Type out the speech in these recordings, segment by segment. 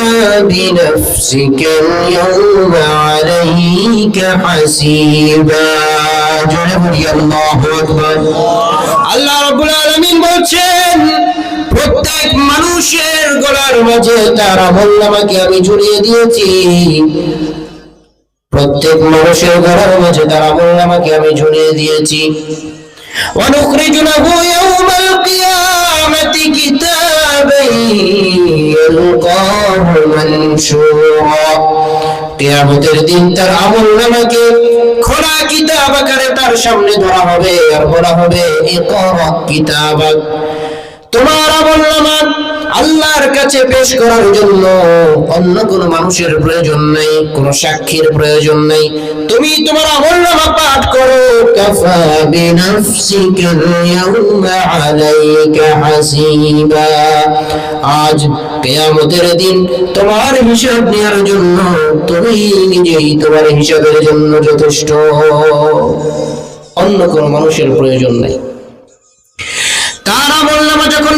كفى بنفسك اليوم عليك حسيبا جنبي الله أكبر আল্লাহ রাব্বুল আলামিন বলছেন প্রত্যেক মানুষের গলার মাঝে তার আমল নামাকে আমি ঝুলিয়ে দিয়েছি প্রত্যেক মানুষের গলার মাঝে তার আমল নামাকে আমি ঝুলিয়ে দিয়েছি ونخرج له মানসুরা দিন তার আমল নামাকে খোলা কিতাব আকারে তার সামনে ধরা হবে আর বলা হবে এ কিতাবাক। তোমার আমল নামা আল্লাহর কাছে পেশ করার জন্য অন্য কোনো মানুষের প্রয়োজন নেই, কোনো সাক্ষীর প্রয়োজন নেই। তুমি তোমার আমল নামা পাঠ করো, কাফা বিনাফসিকা ইয়াউমা আলাইকা হাসিবা। আজ কিয়ামতের দিন তোমার হিসাব নেওয়ার জন্য, তুমি নিজেই তোমার হিসাবের জন্য যথেষ্ট। অন্য কোনো মানুষের প্রয়োজন নেই। যখন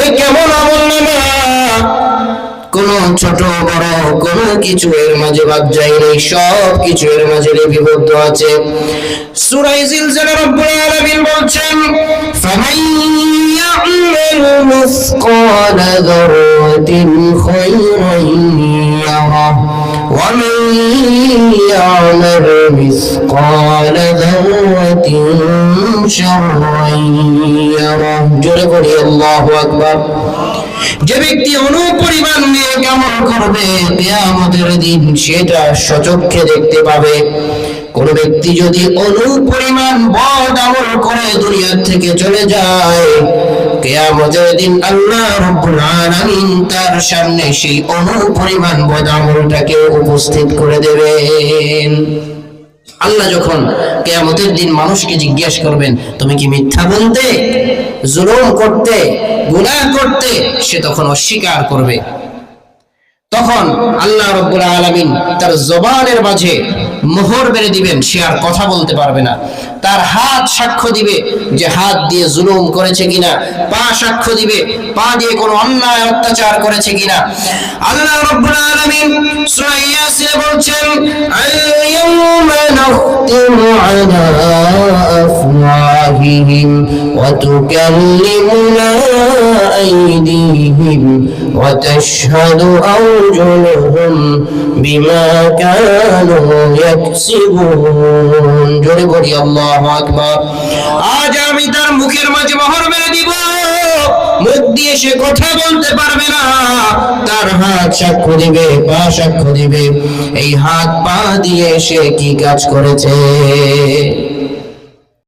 এ কেমন আমল নামা? কোন ছোট বড় কোন কিছু এর মাঝে বাদ যায় নেই সব কিছু এর মাঝে লিপিবদ্ধ আছে। সুরাই জিলজাল রব্বুল আলামিন বলছেন, ফামান ইয়া'মাল মিসকালা ইয়ারা। ومن يعمل مثقال ذرة شرا يره জোরে বলি আল্লাহু আকবার যে ব্যক্তি অনুপরিমাণ নিয়ে কেমন করবে কেয়ামতের দিন সেটা সচক্ষে দেখতে পাবে কোন ব্যক্তি যদি অনুপরিমাণ বদ আমল করে দুনিয়া থেকে চলে যায়, কেয়ামতের দিন আল্লাহ রব্বুল আলামিন তার সামনে সেই অনুপরিমাণ বদ আমলটাকে উপস্থিত করে দেবেন। আল্লাহ যখন কেয়ামতের দিন মানুষকে জিজ্ঞাসা করবেন, তুমি কি মিথ্যা বলতে, জুলুম করতে, গুনাহ করতে? সে তখন অস্বীকার করবে। তখন আল্লাহ রব্বুল আলামিন তার জবানের মাঝে মোহর মেরে দিবেন, সে আর কথা বলতে পারবে না। তার হাত সাক্ষ্য দিবে যে হাত দিয়ে জুলুম করেছে কিনা, পা সাক্ষ্য দিবে, পা দিয়ে কোনো অন্যায় অত্যাচার করেছে কিনা। আল্লাহ রব্বুল আলামিন সূরা বলছেন আল-ইয়াওমা নাখতিমু আলা আইদিহিম ওয়া তাশহাদু আরজুলুহুম বিমা কানু ইয়াকসিবুন জোরে বলি, আল্লাহু আকবার। আজ আমি তার মুখের মাঝে মোহর মেরে দিব। মুখ দিয়ে সে কথা বলতে পারবে না। তার হাত সাক্ষ্য দিবে, পা সাক্ষ্য দিবে। এই হাত পা দিয়ে সে কি কাজ করেছে?